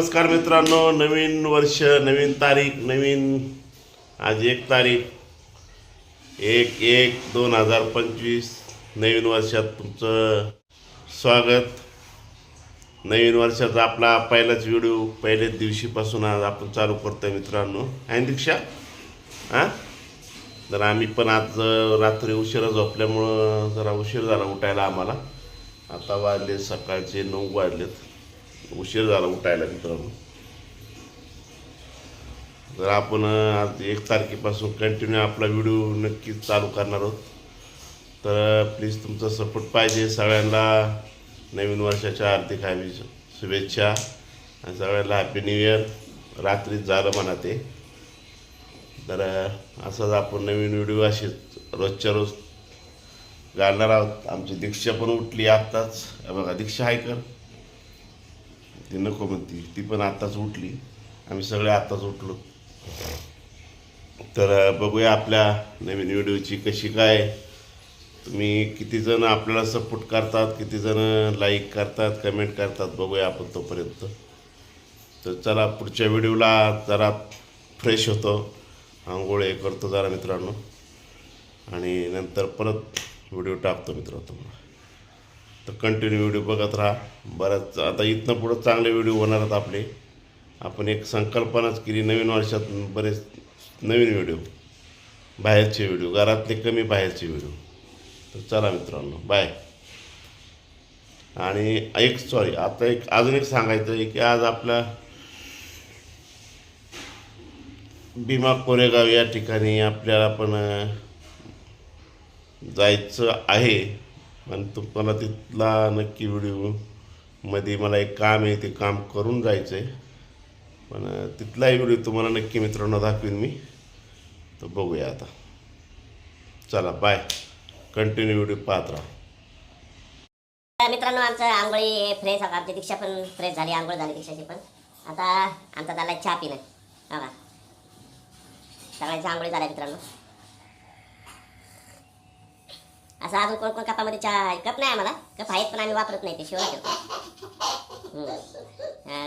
नमस्कार मित्रांनो नवीन वर्ष नवीन तारीख नवीन आज एक तारीख. एक एक दोन हजार पंचवीस नवीन वर्षात तुमचं स्वागत. नवीन वर्षाचा आपला पहिलाच व्हिडिओ पहिल्याच दिवशीपासून आज आपण चालू करतो मित्रांनो. आहे दीक्षा? हां तर आम्ही पण आज रात्री उशिरा झोपल्यामुळं जरा उशीर झाला उठायला आम्हाला. आता वाजले सकाळचे नऊ वाजलेत. उशीर झाला उठायला मित्रांनो तर आपण आज एक तारखेपासून कंटिन्यू आपला व्हिडिओ नक्कीच चालू करणार आहोत. तर प्लीज तुमचा सपोर्ट पाहिजे. सगळ्यांना नवीन वर्षाच्या आर्थिक हवी शुभेच्छा. आणि सगळ्यांना हॅपी न्यू इयर रात्रीच झालं म्हणा ते. तर असाच असंच आपण नवीन व्हिडिओ असे रोजच्या रोज घालणार आहोत. आमची दीक्षा पण उठली आत्ताच. बघा दीक्षा आहे कर ती नको म्हणती. ती पण आत्ताच उठली. आम्ही सगळे आत्ताच उठलो. तर बघूया आपल्या नवीन व्हिडिओची कशी काय. तुम्ही कितीजण आपल्याला सपोर्ट करतात कितीजणं लाईक करतात कमेंट करतात बघूया आपण तोपर्यंत. तर चला पुढच्या व्हिडिओला जरा फ्रेश होतो. आंघोळ हे करतो जरा मित्रांनो. आणि नंतर परत व्हिडिओ टाकतो मित्रांनो तुम्हाला. तर कंटिन्यू व्हिडिओ बघत राहा. बऱ्याच आता इथनं पुढं चांगले व्हिडिओ होणार आहेत आपले. आपण एक संकल्पनाच केली नवीन वर्षात बरेच नवीन व्हिडिओ बाहेरचे व्हिडिओ घरातले कमी बाहेरचे व्हिडिओ तर चला मित्रांनो बाय आणि एक सॉरी आता एक अजून एक सांगायचं आहे की आज आपला भीमा कोरेगाव या ठिकाणी आपल्याला पण जायचं आहे. पण तुम्हाला तिथला नक्की व्हिडिओमध्ये मला एक काम आहे ते काम करून जायचं आहे पण तिथलाही व्हिडिओ तुम्हाला नक्की मित्रांनो दाखवीन मी. तर बघूया आता. चला बाय कंटिन्यू व्हिडिओ पाहत राहा. मित्रांनो आमचं आंघोळी फ्रेश आमची दीक्षा पण फ्रेश झाली आंघोळ झाली दीक्षाची पण. आता आमचा झाला चहा पिणं. हा का आंघोळी झाल्या मित्रांनो. असं अजून कोण कोण कपामध्ये चहा कप नाही आम्हाला. कप आहेत पण आम्ही वापरत नाही ते शिवाय ठेवतो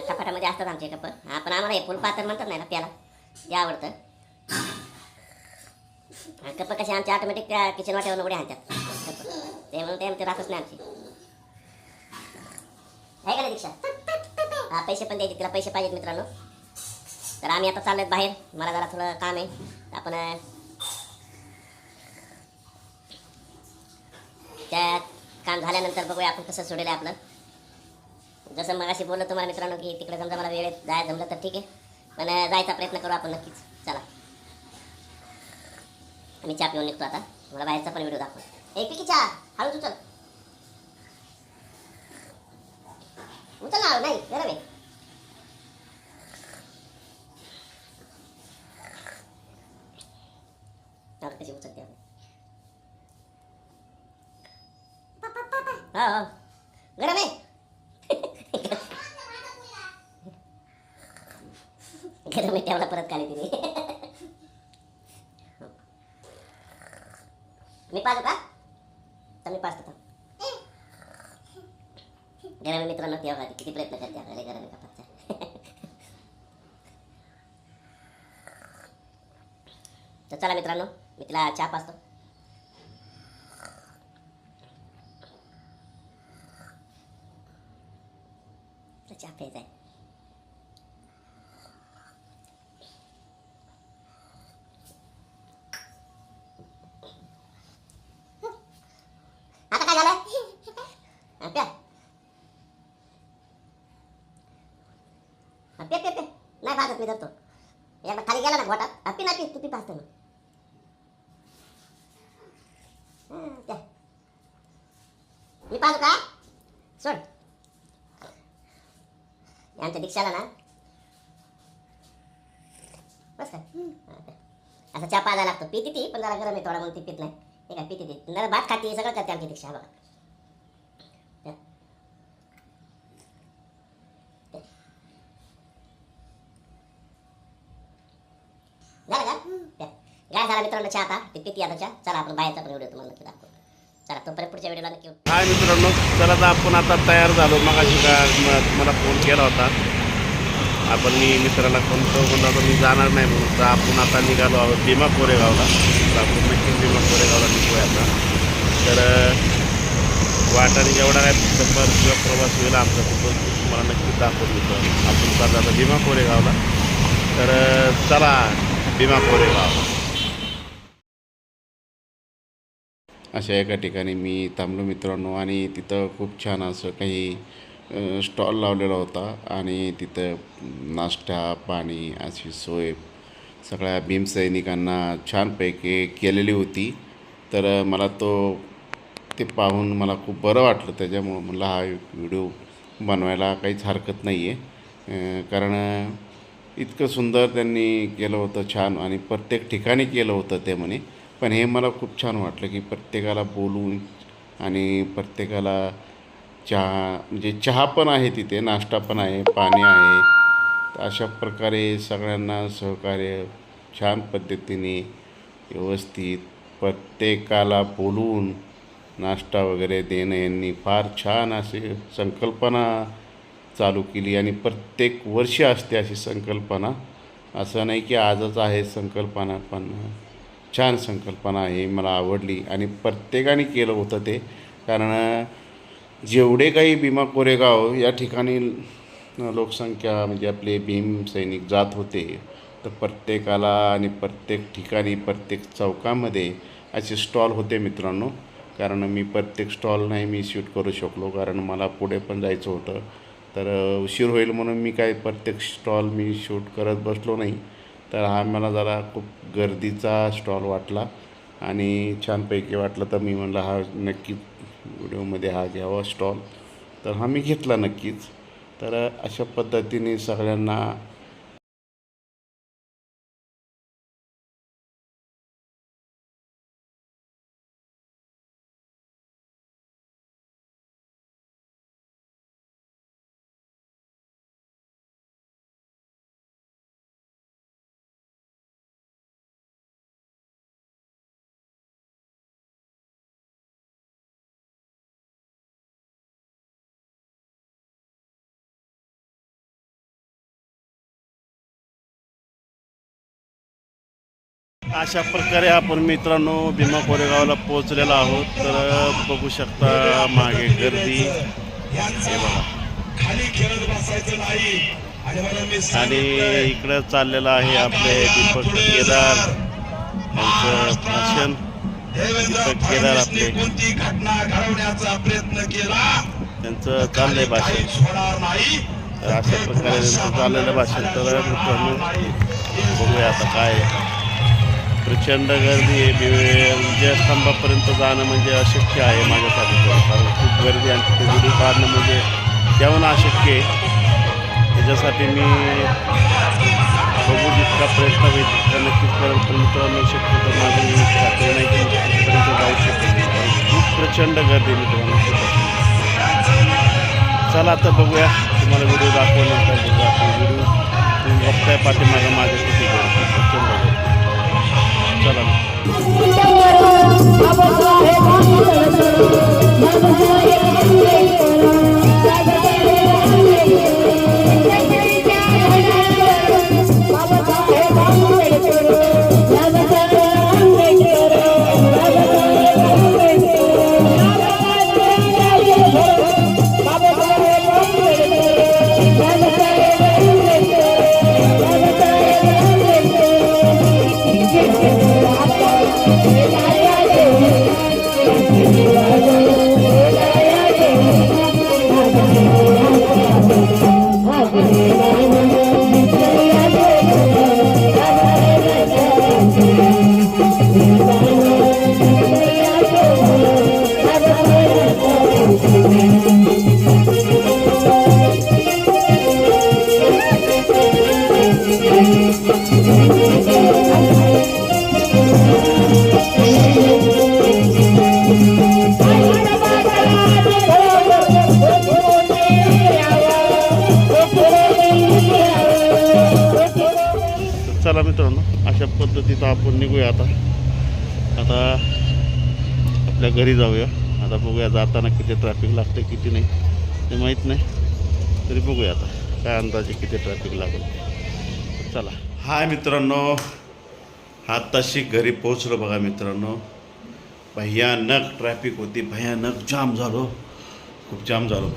कपाटामध्ये असतात आमचे कप. हा पण आम्हाला हे फुलपात्र म्हणतात नाही ना प्याला. ते आवडतं. कप कसे आमचे ऑटोमॅटिक किचन वाट्यावर उघडे आणतात. कप. ते म्हणून ते- आमचे राहतच नाही आमची. आहे का ना दीक्षा? हा पैसे पण द्यायचे तिला पैसे पाहिजेत मित्रांनो. तर आम्ही आता चाललोय बाहेर. मला जरा थोडं काम आहे. आपण त्यात त्या काम झाल्यानंतर बघूया आपण कसं सोडेल आपलं. जसं मग अशी बोललो तुम्हाला मित्रांनो की तिकडे समजा मला वेळेत जाय जमलं तर ठीक आहे. पण जायचा प्रयत्न करू आपण नक्कीच. चला. मी चहा पिऊन निघतो आता. मला बाहेरचा पण व्हिडिओ दाखव एक पिकी चहा. हळूच उचल. उचल ना नाही गरम आहे. कशी उचल आपण हा हो. गरम आहे. गरम आहे तेवढा परत काढली तिने. मी पाहतो का? तर मी पाहतो थांब. गरम मित्रांनो तेव्हा किती प्रयत्न करते आपल्याला गरम आहे तर चला मित्रांनो मी तिला चहा पाचतो तर आहे आता काय झालं? प्या. पे पे पे नाही मी धरतो. एकदा खाली गेला ना घोटात हा, ना पी. तू पी पाहतो ना मी पाहतो का? सोड. आमच्या दीक्षाला ना. बस का. असं चहा पाहायला लागतो. पिती ती पण जरा गरम आहे थोडा म्हणून ती पित नाही. हे काय पिती ती? जरा भात खाते सगळं करते आमची दीक्षा बघा. झालं का. काय झाला मित्रांनो चहा आता. ते पिती आता चहा. चला आपण बाहेरचा पण व्हिडिओ तुम्हाला नक्की दाखवतो. चला तोपर्यंत पुढच्या व्हिडिओला नक्की हाय मित्रांनो चला तर आपण आता तयार झालो. मग अशी का मला फोन केला होता. आपण मी मित्राला फोन करून म्हणलं आता मी जाणार नाही म्हणून. तर आपण आता निघालो आहोत भीमा कोरेगावला. तर आपण नक्कीच भीमा कोरेगावला निघूया आता. तर वाटाने जेवढा काय सफर किंवा प्रवास होईल आमचा तो तुम्हाला नक्कीच दाखवून देतो आपण चाललो आता भीमा कोरेगावला. तर चला भीमा कोरेगाव. अशा एका ठिकाणी मी थांबलो मित्रांनो आणि तिथं खूप छान असं काही स्टॉल लावलेला होता आणि तिथं नाश्ता पाणी अशी सोय सगळ्या भीमसैनिकांना छानपैकी केलेली होती. तर मला तो ते पाहून मला खूप बरं वाटलं. त्याच्यामुळं मला हा व्हिडिओ बनवायला काहीच हरकत नाही आहे कारण इतकं सुंदर त्यांनी केलं होतं छान आणि प्रत्येक ठिकाणी केलं होतं ते म्हणे. पण हे मला खूप छान वाटलं की प्रत्येकाला बोलून आणि प्रत्येकाला चहा म्हणजे चहा पण आहे तिथे नाश्ता पण आहे पाणी आहे. तर अशा प्रकारे सगळ्यांना सहकार्य छान पद्धतीने व्यवस्थित प्रत्येकाला बोलून नाश्ता वगैरे देणं यांनी फार छान अशी संकल्पना चालू केली आणि प्रत्येक वर्षी असते अशी संकल्पना. असं नाही की आजच आहे संकल्पना पण छान संकल्पना आहे मला आवडली आणि प्रत्येकाने केलं होतं ते. कारण जेवढे काही भीमा कोरेगाव या ठिकाणी लोकसंख्या म्हणजे आपले भीम सैनिक जात होते तर प्रत्येकाला आणि प्रत्येक ठिकाणी प्रत्येक चौकामध्ये असे स्टॉल होते मित्रांनो. कारण मी प्रत्येक स्टॉल नाही मी शूट करू शकलो कारण मला पुढे पण जायचं होतं. तर उशीर होईल म्हणून मी काय प्रत्येक स्टॉल मी शूट करत बसलो नाही. तर हा मला जरा खूप गर्दीचा स्टॉल वाटला आणि छानपैकी वाटलं तर मी म्हणलं हा नक्कीच व्हिडिओमध्ये हा घ्यावा स्टॉल. तर हा मी घेतला नक्कीच. तर अशा पद्धतीने सगळ्यांना अशा प्रकारे आपण मित्रांनो भीमा कोरेगावला पोहोचलेलो आहोत. तर बघू शकता मागे गर्दी. आणि इकडं चाललेलं आहे आपले दीपक केदार. यांचं भाषण दीपक केदार आपले. कोणती घटना घडवण्याचा प्रयत्न केला? त्यांचं चाललंय भाषण. तर अशा प्रकारे त्यांचं चाललेलं भाषण. तर मित्रांनो बघूया आता काय आहे. प्रचंड गर्दी आहे विजयस्तंभापर्यंत जाणं म्हणजे अशक्य आहे माझ्यासाठी. कारण खूप गर्दी आणि तिथे गुढी काढणं म्हणजे त्याहून अशक्य आहे. त्याच्यासाठी मी बघू जितका प्रयत्न होईल तितका नक्कीच करेल पण मित्रांनो माझं माझी खात्री नाही की तिथपर्यंत जाऊ शकेल खूप प्रचंड गर्दी आहे मित्रांनो. चला आता बघूया. तुम्हाला व्हिडिओ दाखवल्यानंतर आपण व्हिडिओ तुम्ही बघताय पाठीमागे माझ्या किती गर्दी प्रचंड गर्दी. चला. मग. तर तिथं आपण निघूया आता. आता आपल्या घरी जाऊया. आता बघूया जाताना किती ट्रॅफिक लागते किती नाही ते माहीत नाही. तरी बघूया आता काय अंदाजे किती ट्रॅफिक लागेल. चला. हाय मित्रांनो. आत्ताशी घरी पोचलो बघा मित्रांनो. भयानक ट्रॅफिक होती भयानक जाम झालो. खूप जाम झालो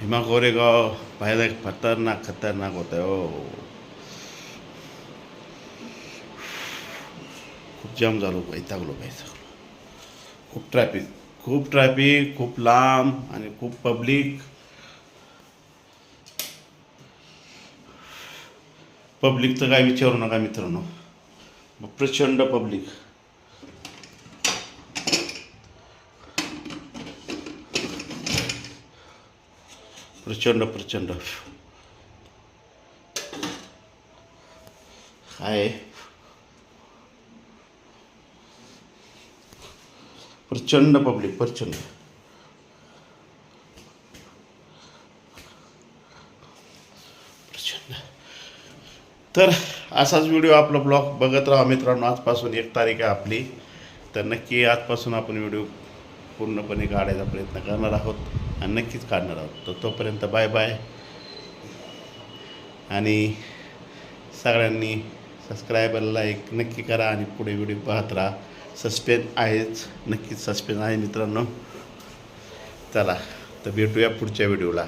भीमा गोरेगाव भयानक खतरनाक खतरनाक होतं आहे हो. जाम झालो वैतागलो वैतागलो खूप ट्रॅफिक खूप ट्रॅफिक खूप लांब आणि खूप पब्लिक पब्लिकचं काय विचारू नका मित्रांनो. मग प्रचंड पब्लिक प्रचंड प्रचंड. काय प्रचंड पब्लिक प्रचंड. प्रचंड. तर असाच व्हिडिओ आपला ब्लॉग बघत राहा मित्रांनो. आजपासून एक तारीख आहे आपली. तर नक्की आजपासून आपण व्हिडिओ पूर्णपणे काढायचा प्रयत्न करणार आहोत आणि नक्कीच काढणार आहोत. तर तोपर्यंत बाय बाय आणि सगळ्यांनी सबस्क्राईब लाईक नक्की करा आणि पुढे व्हिडिओ पाहत राहा. सस्पेन आहेच नक्कीच सस्पेन आहे मित्रांनो. चला तर भेटूया पुढच्या व्हिडिओला.